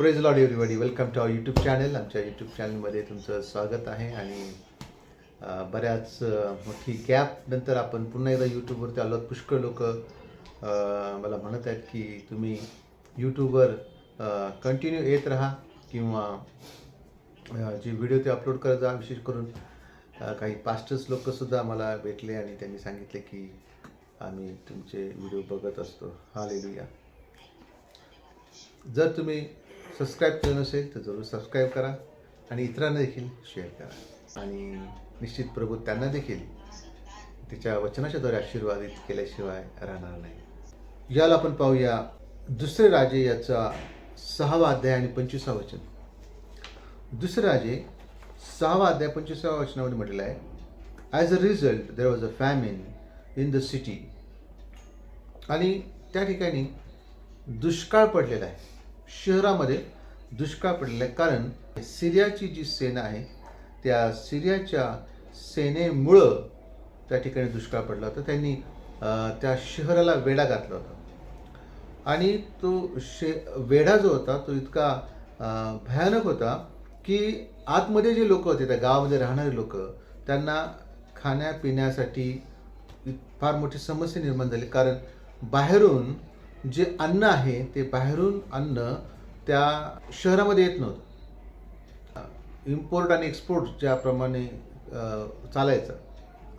Praise Lord everybody welcome to our YouTube channel आमच्या YouTube चॅनलमध्ये तुमचं स्वागत आहे. आणि बऱ्याच मोठी गॅप नंतर आपण पुन्हा एकदा यूट्यूबवरती आलो पुष्कळ लोक मला म्हणत आहेत की तुम्ही यूट्यूबवर कंटिन्यू येत राहा किंवा जे व्हिडिओ ते अपलोड करत जा. विशेष करून काही पास्टर्स लोकसुद्धा मला भेटले आणि त्यांनी सांगितले की आम्ही तुमचे व्हिडिओ बघत असतो. हालेलुया जर तुम्ही सबस्क्राईब केलं नसेल तर जरूर सबस्क्राईब करा आणि इतरांना देखील शेअर करा. आणि निश्चित प्रभू त्यांना देखील त्याच्या वचनाच्याद्वारे आशीर्वादित केल्याशिवाय राहणार नाही. याला आपण पाहूया दुसरे राजे याचा सहावा अध्याय आणि पंचवीसा वचन. दुसरे राजे सहावा अध्याय पंचवीसाव्या वचनामध्ये म्हटलेलं आहे as a result there was a famine in the city आणि त्या ठिकाणी दुष्काळ पडलेला आहे. शहरामध्ये दुष्काळ पडलेला आहे. कारण सिरियाची जी सेना आहे त्या सिरियाच्या सेनेमुळं त्या ठिकाणी दुष्काळ पडला होता. त्यांनी त्या शहराला वेढा घातला होता. आणि तो शे वेढा जो होता तो इतका भयानक होता की आतमध्ये जे लोक होते त्या गावामध्ये राहणारे लोक त्यांना खाण्यापिण्यासाठी फार मोठी समस्या निर्माण झाली. कारण बाहेरून जे अन्न आहे ते बाहेरून अन्न त्या शहरामध्ये येत नव्हतं. इम्पोर्ट आणि एक्सपोर्ट ज्याप्रमाणे चालायचं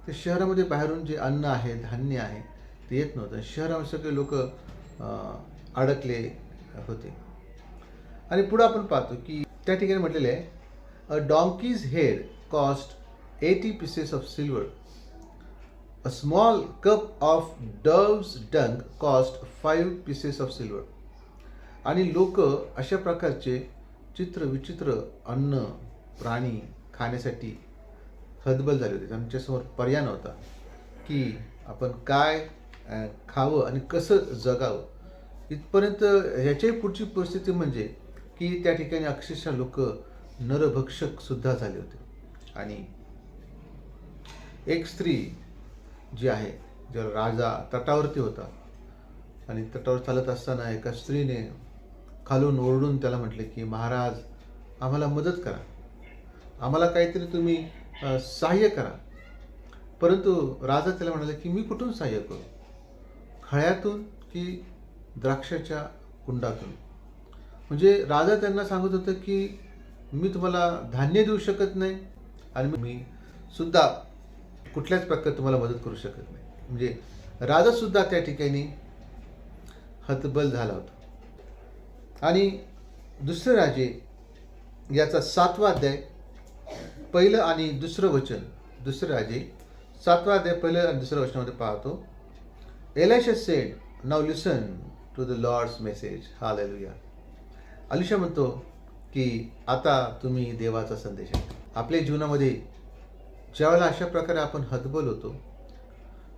ते शहरामध्ये बाहेरून जे अन्न आहे धान्य आहे ते येत नव्हतं. शहरामध्ये सगळे लोक अडकले होते. आणि पुढं आपण पाहतो की त्या ठिकाणी म्हटलेलं आहे a donkey's head cost eighty pieces of silver a small cup of dove's dung cost five pieces of silver आणि लोक अशा प्रकारचे चित्र विचित्र अन्न प्राणी खाण्यासाठी हतबल झाले होते. आमच्यासमोर पर्याय नव्हता की आपण काय खावं आणि कसं जगावं. इथपर्यंत ह्याच्याही पुढची परिस्थिती म्हणजे की त्या ठिकाणी अक्षरशः लोक नरभक्षकसुद्धा झाले होते. आणि एक स्त्री जी आहे ज्याला राजा तटावरती होता. आणि तटावर चालत असताना एका स्त्रीने खालून ओरडून त्याला म्हटले की महाराज आम्हाला मदत करा. आम्हाला काहीतरी तुम्ही सहाय्य करा. परंतु राजा त्याला म्हणाले की मी कुठून सहाय्य करू? खळ्यातून की द्राक्षाच्या कुंडातून? म्हणजे राजा त्यांना सांगत होतं की मी तुम्हाला धान्य देऊ शकत नाही आणि मी सुद्धा कुठल्याच प्रकारे तुम्हाला मदत करू शकत नाही. म्हणजे राजासुद्धा त्या ठिकाणी हतबल झाला होता. आणि दुसरे राजे याचा सातवा अध्याय पहिलं आणि दुसरं वचन दुसरे राजे सातवा अध्याय पहिलं आणि दुसऱ्या वचनामध्ये पाहतो. Elisha said now listen to the Lord's message hallelujah Elisha म्हणतो की आता तुम्ही देवाचा संदेश आहे आपल्या जीवनामध्ये ज्यावेळेला अशा प्रकारे आपण हतबल होतो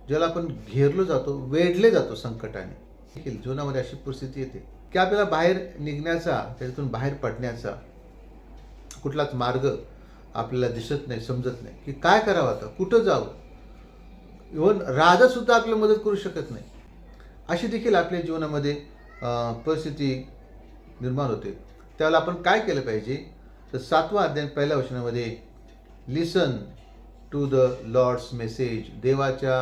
ज्याला आपण घेरलो जातो वेढले जातो संकटाने देखील जीवनामध्ये अशी परिस्थिती येते की आपल्याला बाहेर निघण्याचा त्याच्यातून बाहेर पडण्याचा कुठलाच मार्ग आपल्याला दिसत नाही समजत नाही की काय करावं आता कुठं जावं? इव्हन राजासुद्धा आपल्याला मदत करू शकत नाही. अशी देखील आपल्या जीवनामध्ये परिस्थिती निर्माण होते. त्यावेळेला आपण काय केलं पाहिजे? तर सातवा अध्याय पहिल्या वचनामध्ये listen to the Lord's message देवाच्या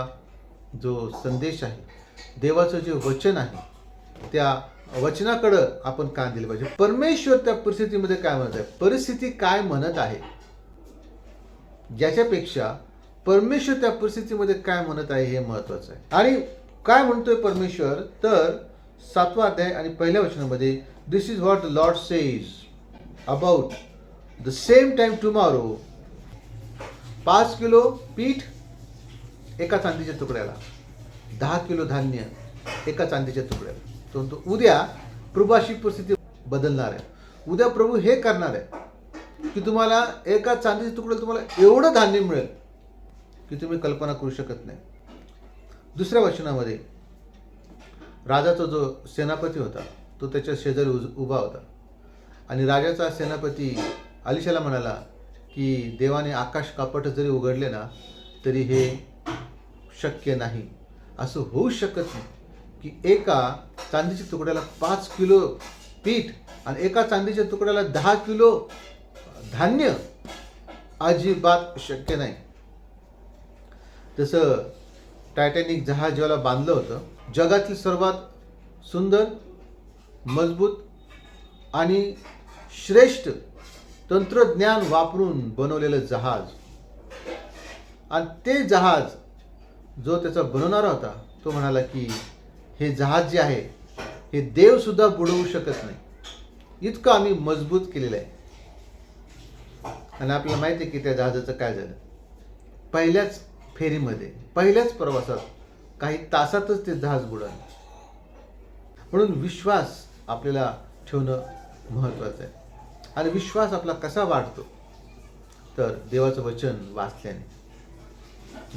जो संदेश आहे देवाचं जे वचन आहे त्या वचनाकडं आपण कान दिलं पाहिजे. परमेश्वर त्या परिस्थितीमध्ये काय म्हणत आहे? परिस्थिती काय म्हणत आहे? याच्यापेक्षा परमेश्वर त्या परिस्थितीमध्ये काय म्हणत आहे हे महत्वाचं आहे. आणि काय म्हणतोय परमेश्वर? तर सातवा अध्याय आणि पहिल्या वचनामध्ये this is what the Lord says about the same time tomorrow पाच किलो पीठ एका चांदीच्या तुकड्याला. दहा किलो धान्य एका चांदीच्या तुकड्याला. परंतु उद्या प्रभू परिस्थिती बदलणार आहे. उद्या प्रभू हे करणार आहे की तुम्हाला एका चांदीच्या तुकड्याला तुम्हाला एवढं धान्य मिळेल की तुम्ही कल्पना करू शकत नाही. दुसऱ्या वचनामध्ये राजाचा जो सेनापती होता तो त्याच्या शेजारी उज उभा होता. आणि राजाचा सेनापती अलिशाला म्हणाला की देवाने आकाश कापट जरी उघडले ना तरी हे शक्य नाही. असं होऊ शकत नाही की एका चांदीच्या तुकड्याला पाच किलो पीठ आणि एका चांदीच्या तुकड्याला दहा किलो धान्य अजिबात शक्य नाही. तसं टायटॅनिक जहाज ज्याला बांधलं होतं जगातील सर्वात सुंदर मजबूत आणि श्रेष्ठ तंत्रज्ञान वापरून बनवलेलं जहाज. आणि ते जहाज जो त्याचा बनवणारा होता तो म्हणाला की हे जहाज जे आहे हे देवसुद्धा बुडवू शकत नाही. इतकं आम्ही मजबूत केलेलं आहे. आणि आपल्याला माहिती आहे की त्या जहाजाचं काय झालं? पहिल्याच फेरीमध्ये पहिल्याच प्रवासात काही तासातच ते जहाज बुडालं. म्हणून विश्वास आपल्याला ठेवणं महत्त्वाचं आहे. आणि विश्वास आपला कसा वाढतो? तर देवाचं वचन वाचल्याने.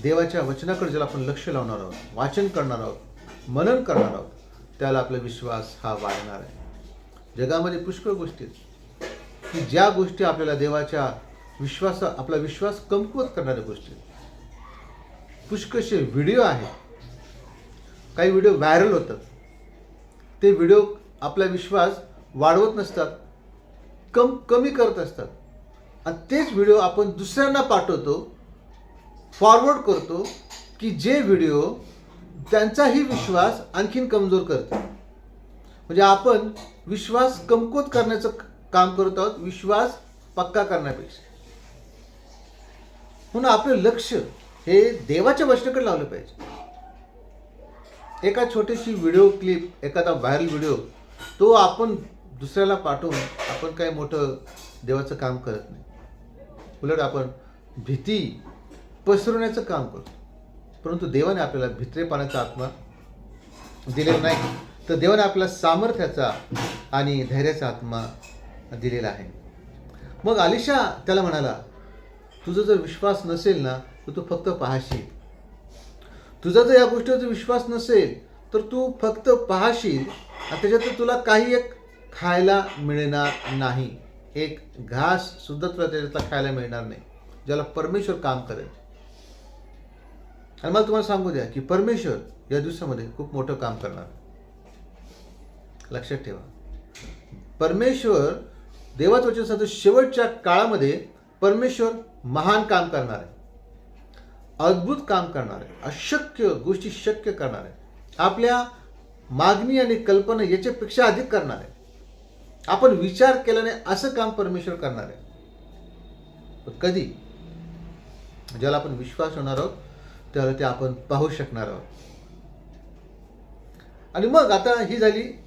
देवाच्या वचनाकडे ज्याला आपण लक्ष लावणार आहोत वाचन करणार आहोत मनन करणार आहोत त्याला आपला विश्वास हा वाढणार आहे. जगामध्ये पुष्कळ गोष्टी आहेत. की ज्या गोष्टी आपल्याला देवाच्या विश्वास आपला विश्वास कमकुवत करणाऱ्या गोष्टी आहेत. पुष्कळसे व्हिडिओ आहेत. काही व्हिडिओ व्हायरल होतात. ते व्हिडिओ आपला विश्वास वाढवत नसतात. कम कमी करत असतात. आणि तेच व्हिडिओ आपण दुसऱ्यांना पाठवतो फॉरवर्ड करतो की जे व्हिडिओ त्यांचाही विश्वास आणखीन कमजोर करते म्हणजे आपण विश्वास कमकुवत करण्याचं काम करत आहोत विश्वास पक्का करण्यापेक्षा. म्हणून आपलं लक्ष हे देवाच्या वचनाकडे लावलं पाहिजे. एका छोटीशी व्हिडिओ क्लिप एखादा व्हायरल व्हिडिओ तो आपण दुसऱ्याला पाठवून आपण काय मोठं देवाचं काम करत नाही. उलट आपण भीती पसरवण्याचं काम करतो. परंतु देवाने आपल्याला भित्रेपणाचा आत्मा दिलेला नाही. तर देवाने आपल्याला सामर्थ्याचा आणि धैर्याचा आत्मा दिलेला आहे. मग आलिशा त्याला म्हणाला तुझा जर विश्वास नसेल ना तर तू फक्त पाहशील. तुझा जर या गोष्टीचा विश्वास नसेल तर तू फक्त पाहशील. आणि त्याच्यात तुला काही एक खायला मिळणार नाही. एक घास सुद्धा तुला त्याच्यातला खायला मिळणार नाही ज्याला परमेश्वर काम करेल. आणि मला तुम्हाला सांगू द्या की परमेश्वर या दिवसामध्ये खूप मोठं काम करणार. लक्षात ठेवा. परमेश्वर देवाचं वचन सांगतो शेवटच्या काळामध्ये परमेश्वर महान काम करणार आहे. अद्भुत काम करणार आहे. अशक्य गोष्टी शक्य करणार आहे. आपल्या मागणी आणि कल्पना याच्यापेक्षा अधिक करणार आहे. आपण विचार केल्याने असं काम परमेश्वर करणार आहे. पण कधी? ज्याला आपण विश्वास होणार आहोत त्याला ते आपण पाहू शकणार आहोत. आणि मग आता ही झाली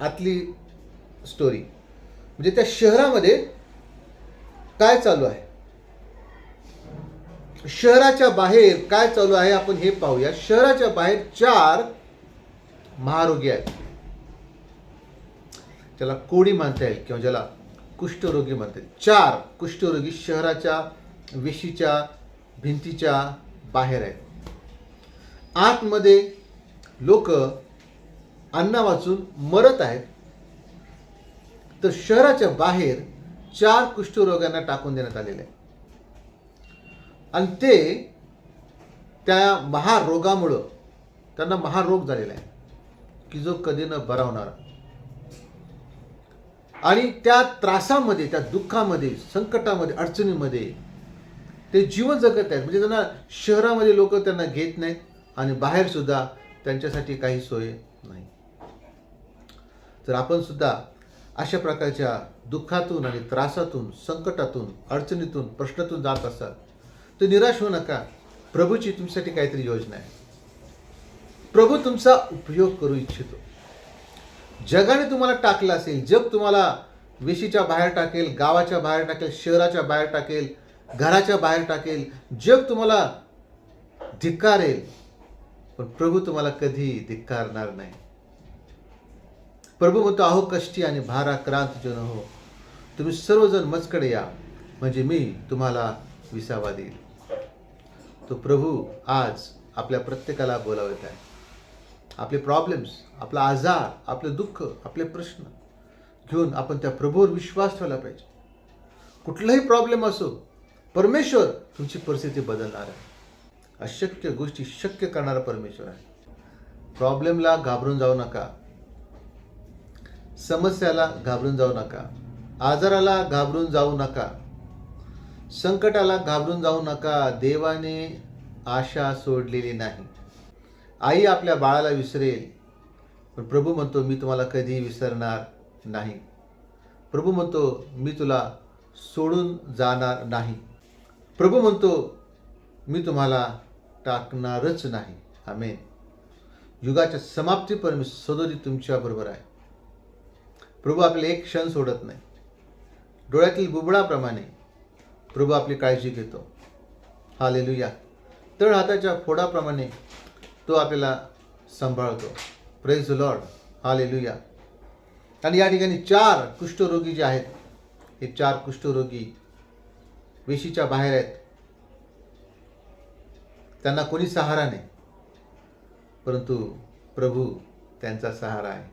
आतली स्टोरी म्हणजे त्या शहरामध्ये काय चालू आहे? शहराच्या बाहेर काय चालू आहे? आपण हे पाहूया. शहराच्या बाहेर चार महारोगी आहेत. त्याला कोडी म्हणता येईल किंवा ज्याला कुष्ठरोगी म्हणता येईल. चार कुष्ठरोगी शहराच्या वेशीच्या भिंतीच्या बाहेर आहेत. आतमध्ये लोक अन्ना वाचून मरत आहेत. तर शहराच्या बाहेर चार कुष्ठरोगांना टाकून देण्यात आलेले आहे आणि ते त्या महारोगामुळं त्यांना महारोग झालेला आहे की जो कधी न बरा होणार. आणि त्या त्रासामध्ये त्या दुःखामध्ये संकटामध्ये अडचणीमध्ये ते जीवन जगत आहेत. म्हणजे त्यांना शहरामध्ये लोक त्यांना घेत नाहीत आणि बाहेरसुद्धा त्यांच्यासाठी काही सोय नाही. तर आपण सुद्धा अशा प्रकारच्या दुःखातून आणि त्रासातून संकटातून अडचणीतून प्रश्नातून जात असाल तर निराश होऊ नका. प्रभूची तुमच्यासाठी काहीतरी योजना आहे. प्रभू तुमचा उपयोग करू इच्छितो. जगाने तुम्हाला टाकलं असेल जग तुम्हाला वेशीच्या बाहेर टाकेल गावाच्या बाहेर टाकेल शहराच्या बाहेर टाकेल घराच्या बाहेर टाकेल जग तुम्हाला धिक्कारेल पण प्रभू तुम्हाला कधी धिक्कारणार नाही. प्रभू म्हणतो अहो कष्टी आणि भारा क्रांत जन हो. तुम्ही सर्वजण मजकडे या म्हणजे मी तुम्हाला विसावा देईल. तो प्रभू आज आपल्या प्रत्येकाला बोलावत आहे. आपले प्रॉब्लेम्स आपला आजार आपले दुःख आपले प्रश्न घेऊन आपण त्या प्रभूवर विश्वास ठेवला पाहिजे. कुठलाही प्रॉब्लेम असो परमेश्वर तुमची परिस्थिती बदलणार आहे. अशक्य गोष्टी शक्य करणारा परमेश्वर आहे. प्रॉब्लेमला घाबरून जाऊ नका. समस्याला घाबरून जाऊ नका. आजाराला घाबरून जाऊ नका. संकटाला घाबरून जाऊ नका. देवाने आशा सोडलेली नाही. आई आपल्या बाळाला विसरेल. पण प्रभू म्हणतो मी तुम्हाला कधी विसरणार नाही. प्रभू म्हणतो मी तुला सोडून जाणार नाही. प्रभू म्हणतो मी तुम्हाला टाकणारच नाही. आमेन. युगाच्या समाप्तीपर्यंत सदोदी तुमच्याबरोबर आहे. प्रभू आपले एक क्षण सोडत नाही. डोळ्यातील बुबडाप्रमाणे प्रभू आपली काळजी घेतो. हा लेलुया तळ हाताच्या फोडाप्रमाणे तो आपल्याला सांभाळतो. प्रेज लॉर्ड हालेलुया आणि या ठिकाणी चार कुष्ठरोगी जे आहेत हे चार कुष्ठरोगी वेशीच्या बाहेर आहेत. त्यांना कोणी सहारा नाही परंतु प्रभू त्यांचा सहारा आहे.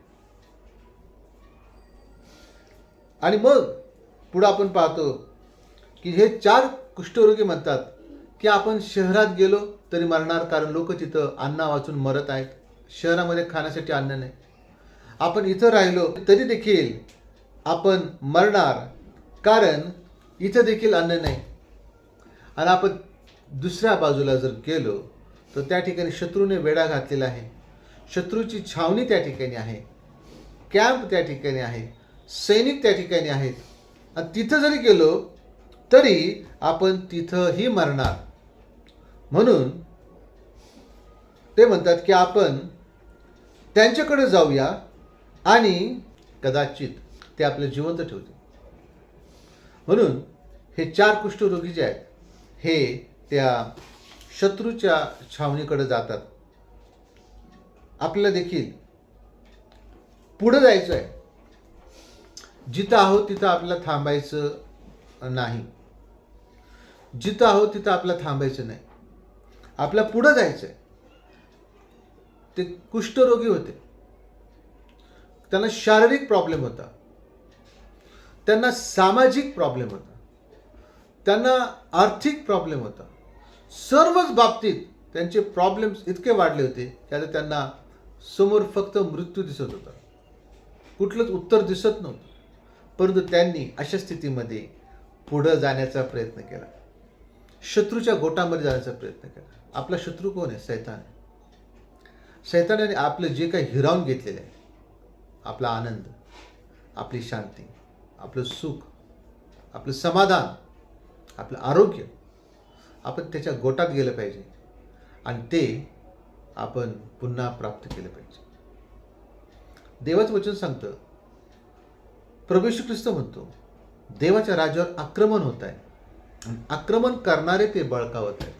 आणि मग पुढं आपण पाहतो की हे चार कुष्ठरोगी म्हणतात की आपण शहरात गेलो तरी मरणार कारण लोक तिथं अन्न वाचून मरत आहेत. शहरामध्ये खाण्यासाठी अन्न नाही. आपण इथं राहिलो तरी देखील आपण मरणार कारण इथं देखील अन्न नाही. आणि आपण दुसऱ्या बाजूला जर गेलो तर त्या ठिकाणी शत्रूने वेढा घातलेला आहे. शत्रूची छावणी त्या ठिकाणी आहे. कॅम्प त्या ठिकाणी आहे. सैनिक त्या ठिकाणी आहेत. आणि तिथं जरी गेलो तरी आपण तिथंही मरणार. म्हणून ते म्हणतात की आपण त्यांच्याकडे जाऊया आणि कदाचित ते आपलं जिवंत ठेवतील. म्हणून हे चार कुष्ठरोगी जे आहेत हे त्या शत्रूच्या छावणीकडे जातात. आपल्याला देखील पुढं जायचं आहे जिथं आहोत तिथं आपल्याला थांबायचं नाही. जिथं आहोत तिथं आपल्याला थांबायचं नाही. आपल्या पुढं जायचं आहे ते कुष्ठरोगी होते. त्यांना शारीरिक प्रॉब्लेम होता. त्यांना सामाजिक प्रॉब्लेम होता. त्यांना आर्थिक प्रॉब्लेम होता. सर्वच बाबतीत त्यांचे प्रॉब्लेम्स इतके वाढले होते की आता त्यांना समोर फक्त मृत्यू दिसत होता. कुठलंच उत्तर दिसत नव्हतं. परंतु त्यांनी अशा स्थितीमध्ये पुढं जाण्याचा प्रयत्न केला. शत्रूच्या गोटामध्ये जाण्याचा प्रयत्न केला. आपला शत्रू कोण आहे? सैतान सैतानाने आपलं जे काही हिरावून घेतलेलं आहे आपला आनंद आपली शांती आपलं सुख आपलं समाधान आपलं आरोग्य आपण त्याच्या गोटात गेलं पाहिजे आणि ते आपण पुन्हा प्राप्त केलं पाहिजे. देवाचं वचन सांगतं प्रभू ख्रिस्त म्हणतो देवाच्या राज्यावर आक्रमण होत आहे. आक्रमण करणारे ते बळकावत आहे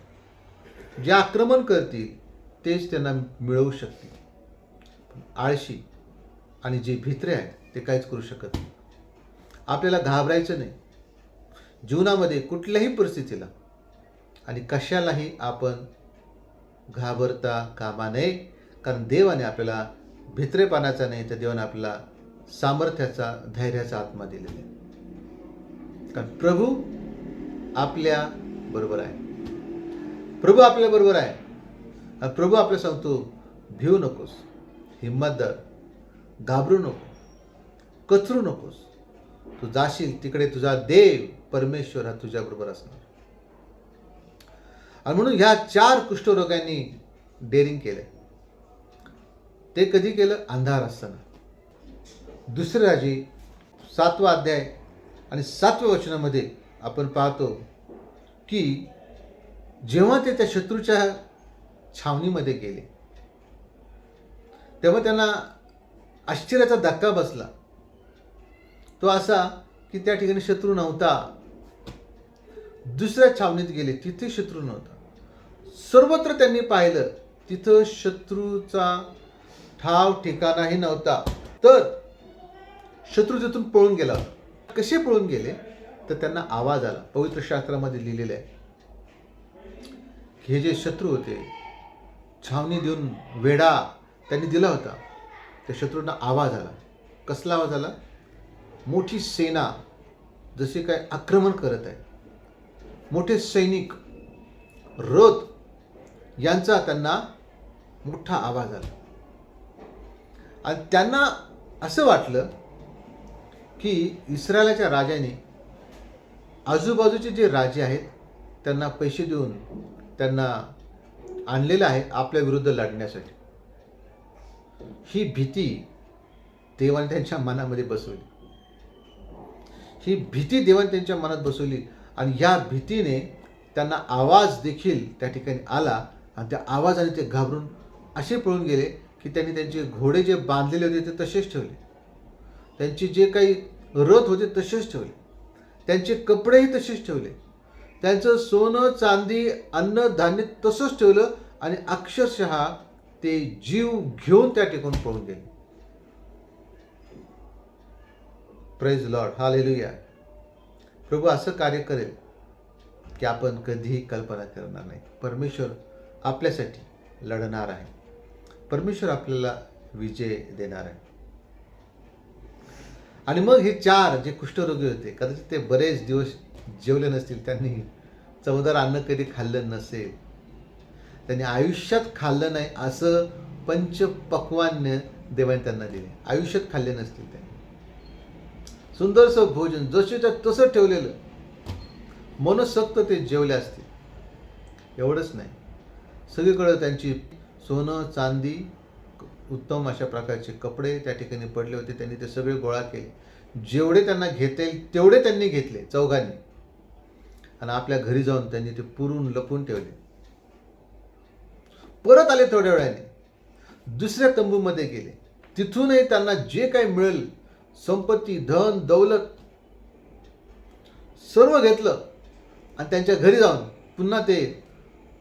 जे आक्रमण करतील तेच त्यांना मिळवू शकतील. आळशी आणि जे भित्रे आहेत ते काहीच करू शकत नाही. आपल्याला घाबरायचं नाही. जीवनामध्ये कुठल्याही परिस्थितीला आणि कशालाही आपण घाबरता कामा नये. कारण देवाने आपल्याला भित्रेपणाचा नाही तर देवाने आपल्याला सामर्थ्याचा धैर्याचा आत्मा दिलेला आहे. कारण प्रभू आपल्या बरोबर आहे. प्रभू आपल्या बरोबर आहे. प्रभू आपल्या सांगतो भिवू नकोस हिंमत धर घाबरू नको कचरू नकोस. तू जाशील तिकडे तुझा देव परमेश्वर हा तुझ्याबरोबर असणार. आणि म्हणून ह्या चार कुष्ठरोगांनी डेअरिंग केलंय. ते कधी केलं? अंधार असताना. दुसरे राजी सातवा अध्याय आणि सातव्या वचनामध्ये आपण पाहतो की जेव्हा ते त्या शत्रूच्या छावणीमध्ये गेले तेव्हा त्यांना आश्चर्याचा धक्का बसला. तो असा की त्या ठिकाणी शत्रू नव्हता. दुसऱ्या छावणीत गेले तिथे शत्रू नव्हता. सर्वत्र त्यांनी पाहिलं तिथं शत्रूचा ठाव ठिकाणाही नव्हता. तर शत्रू तिथून पळून गेला कसे पळून गेले? तर त्यांना आवाज आला पवित्र शास्त्रामध्ये लिहिलेलं आहे. हे जे शत्रू होते छावणी देऊन वेडा त्यांनी दिला होता. त्या शत्रूंना आवाज आला. कसला आवाज आला? मोठी सेना जसे काय आक्रमण करत आहे. मोठे सैनिक रथ यांचा त्यांना मोठा आवाज आला. आणि त्यांना असं वाटलं की इस्रायलाच्या राजाने आजूबाजूचे जे राजे आहेत त्यांना पैसे देऊन त्यांना आणलेलं आहे आपल्या विरुद्ध लढण्यासाठी. ही भीती देवाने त्यांच्या मनामध्ये बसवली. ही भीती देवाने त्यांच्या मनात बसवली आणि या भीतीने त्यांना आवाज देखील त्या ठिकाणी आला आणि त्या आवाजाने ते घाबरून असे पळून गेले की त्यांनी त्यांचे घोडे जे बांधलेले होते ते तसेच ठेवले. त्यांचे जे काही रथ होते तसेच ठेवले. त्यांचे कपडेही तसेच ठेवले. त्यांचं सोनं चांदी अन्न धान्य तसंच ठेवलं आणि अक्षरशः ते जीव घेऊन त्या ठिकाणी पळून गेले. प्रेज लॉर्ड हा प्रभू असं कार्य करेल की आपण कधीही कल्पना करणार नाही. परमेश्वर आपल्यासाठी लढणार आहे. परमेश्वर आपल्याला विजय देणार आहे. आणि मग हे चार जे कुष्ठरोगी होते कदाचित ते बरेच दिवस जेवले नसतील त्यांनी. चवदार अन्न कधी खाल्लं नसेल. त्यांनी आयुष्यात खाल्लं नाही असं पंचपक्वान्य देवाने त्यांना दिले. आयुष्यात खाल्ले नसतील त्यांनी. सुंदरसं भोजन जसेच्या तसं ठेवलेलं. मनसक्त ते जेवले असतील. एवढंच नाही. सगळीकडं त्यांची सोनं चांदी उत्तम अशा प्रकारचे कपडे त्या ठिकाणी पडले होते. त्यांनी ते सगळे गोळा केले. जेवढे त्यांना घेता येईल तेवढे त्यांनी घेतले चौघांनी. आणि आपल्या घरी जाऊन त्यांनी ते पुरून लपून ठेवले. परत आले थोड्या वेळाने. दुसऱ्या तंबूमध्ये गेले. तिथूनही त्यांना जे काही मिळेल संपत्ती धन दौलत सर्व घेतलं आणि त्यांच्या घरी जाऊन पुन्हा ते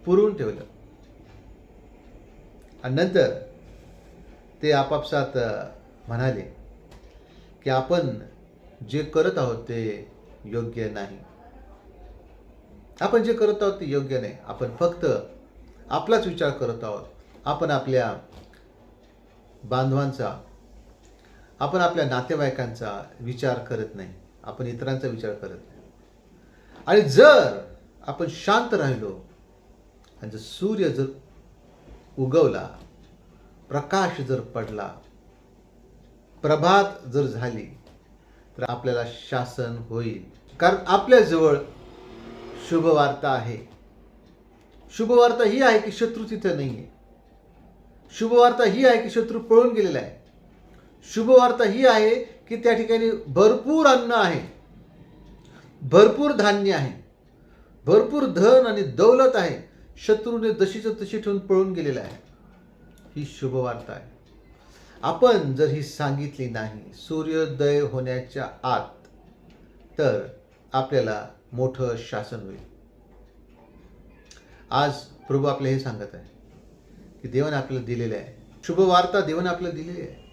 पुरवून ठेवलं. आणि नंतर ते आपापसात म्हणाले की आपण जे करत आहोत ते योग्य नाही. आपण जे करत आहोत ते योग्य नाही. आपण फक्त आपलाच विचार करत आहोत. आपण आपल्या बांधवांचा आपण आपल्या नातेवाईकांचा विचार करत नाही. आपण इतरांचा विचार करत नाही. आणि जर आपण शांत राहिलो आणि जर सूर्य जर उगवला प्रकाश जर पडला प्रभात जर झाली तर आपल्याला शासन होईल. कारण आपल्याजवळ शुभवार्ता आहे. शुभवार्ता ही आहे की शत्रू तिथं नाही आहे शुभवार्ता ही आहे की शत्रू पळून गेलेला आहे. शुभवार्ता ही आहे की त्या ठिकाणी भरपूर अन्न आहे. भरपूर धान्य आहे. भरपूर धन आणि दौलत आहे. शत्रूने जशीच्या तशी ठेवून पळून गेलेला आहे. ही शुभवार्ता आहे. आपण जर ही सांगितली नाही सूर्योदय होण्याच्या आत तर आपल्याला मोठं शासन होईल. आज प्रभू आपलं हे सांगत आहे की देवाने आपल्याला दिलेलं आहे. शुभवार्ता देवाने आपल्याला दिलेली आहे.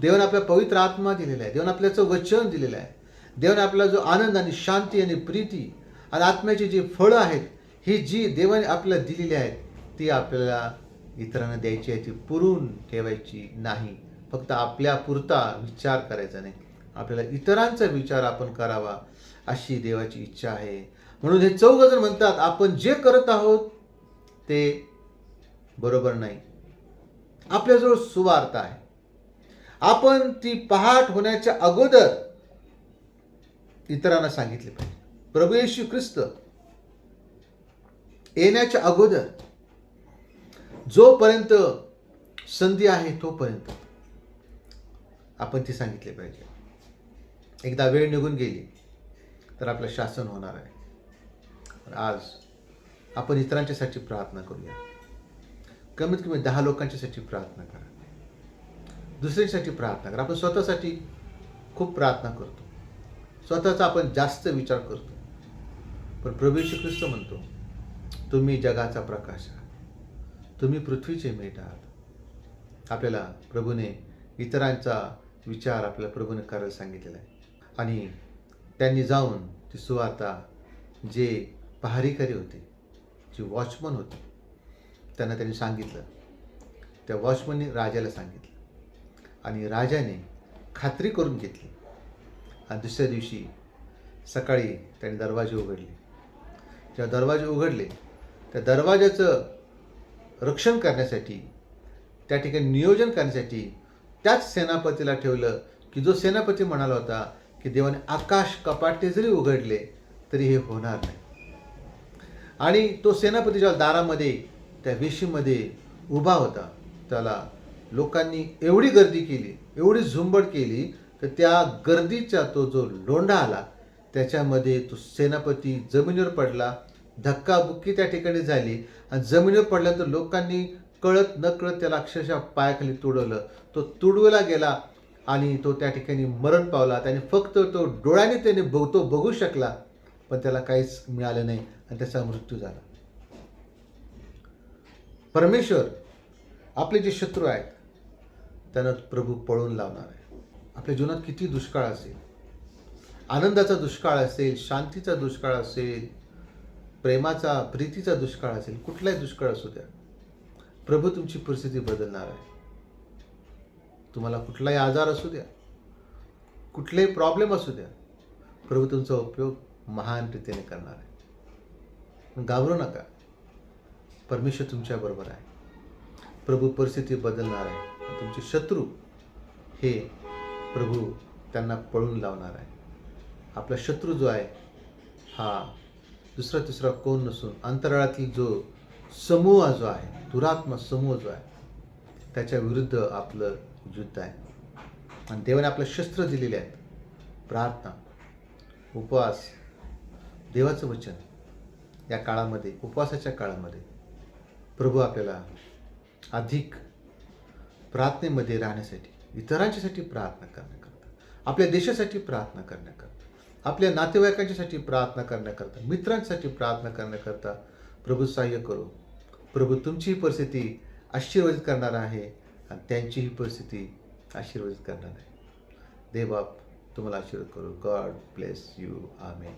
देवाने आपल्या पवित्र आत्मा दिलेला आहे. देवाने आपल्याचं वचन दिलेलं आहे. देवाने आपल्याला जो आनंद आणि शांती आणि प्रीती आणि आत्म्याची जी फळं आहेत ही जी देवाने आपल्याला दिलेली आहेत ती आपल्याला इतरांना द्यायची आहे ती पुरून ठेवायची नाही. फक्त आपल्या पुरता विचार करायचा नाही. आपल्याला इतरांचा विचार आपण करावा. अशी देवाची इच्छा आहे. म्हणून हे चौघ जण म्हणतात आपण जे करत आहोत ते बरोबर नाही. आपल्याजवळ सुवार्ता आहे. आपण ती पहाट होण्याच्या अगोदर इतरांना सांगितले पाहिजे. प्रभू येशू ख्रिस्त येण्याच्या अगोदर जोपर्यंत संधी आहे तोपर्यंत आपण ती सांगितले पाहिजे. एकदा वेळ निघून गेली. तर आपलं शासन होणार आहे. आज आपण इतरांच्यासाठी प्रार्थना करूया. कमीत कमी दहा लोकांच्यासाठी प्रार्थना करा. दुसऱ्यांसाठी प्रार्थना करा. आपण स्वतःसाठी खूप प्रार्थना करतो. स्वतःचा आपण जास्त विचार करतो. पण प्रभू श्री ख्रिस्त म्हणतो तुम्ही जगाचा प्रकाश आहात. तुम्ही पृथ्वीचे मेट आहात. आपल्याला प्रभूने इतरांचा विचार आपल्या प्रभूने करायला सांगितलेला आहे. आणि त्यांनी जाऊन ती सुवार्ता जे पहारेकरी होते जे वॉचमन होते त्यांना त्यांनी सांगितलं. त्या वॉचमनने राजाला सांगितलं आणि राजाने खात्री करून घेतली. आणि दुसऱ्या दिवशी सकाळी त्यांनी दरवाजे उघडले. जेव्हा दरवाजे उघडले त्या दरवाजाचं रक्षण करण्यासाठी त्या ठिकाणी नियोजन करण्यासाठी त्याच सेनापतीला ठेवलं की जो सेनापती म्हणाला होता की देवाने आकाश कपाटे जरी उघडले तरी हे होणार नाही. आणि तो सेनापती जेव्हा दारामध्ये त्या वेशीमध्ये उभा होता त्याला लोकांनी एवढी गर्दी केली एवढी झुंबड केली तर त्या गर्दीचा तो जो लोंढा आला त्याच्यामध्ये तो सेनापती जमिनीवर पडला धक्काबुक्की त्या ठिकाणी झाली आणि जमिनीवर पडल्यानंतर लोकांनी कळत न कळत त्याला अक्षरशः पायाखाली तुडवलं. तो तुडवला गेला आणि तो त्या ठिकाणी मरण पावला. त्याने फक्त तो डोळ्याने त्याने बघतो बघू शकला पण त्याला काहीच मिळालं नाही आणि त्याचा मृत्यू झाला. परमेश्वर आपले जे शत्रू आहेत त्यांना प्रभू पळून लावणार आहे. आपल्या जीवनात किती दुष्काळ असेल आनंदाचा दुष्काळ असेल शांतीचा दुष्काळ असेल प्रेमाचा प्रीतीचा दुष्काळ असेल कुठलाही दुष्काळ असू द्या प्रभू तुमची परिस्थिती बदलणार आहे. तुम्हाला कुठलाही आजार असू द्या कुठलेही प्रॉब्लेम असू द्या प्रभू तुमचा उपयोग महान रीतीने करणार आहे. घाबरू नका. परमेश्वर तुमच्याबरोबर आहे. प्रभू परिस्थिती बदलणार आहे. तुमचे शत्रू हे प्रभू त्यांना पळून लावणार आहे. आपला शत्रू जो आहे हा दुसरा तिसरा कोण नसून अंतराळातील जो समूह जो आहे दुरात्मा समूह जो आहे त्याच्या विरुद्ध आपलं युद्ध आहे. आणि देवाने आपलं शस्त्र दिलेले आहेत. प्रार्थना उपवास देवाचं वचन या काळामध्ये उपवासाच्या काळामध्ये प्रभू आपल्याला अधिक प्रार्थनेमध्ये राहण्यासाठी इतरांच्यासाठी प्रार्थना करण्याकरता आपल्या देशासाठी प्रार्थना करण्याकरता आपल्या नातेवाईकांच्यासाठी प्रार्थना करण्याकरता मित्रांसाठी प्रार्थना करण्याकरता प्रभू सहाय्य करू. प्रभू तुमचीही परिस्थिती आशीर्वादित करणार आहे. आणि त्यांचीही परिस्थिती आशीर्वादित करणार आहे. देवबाप तुम्हाला आशीर्वाद करू. God bless you amen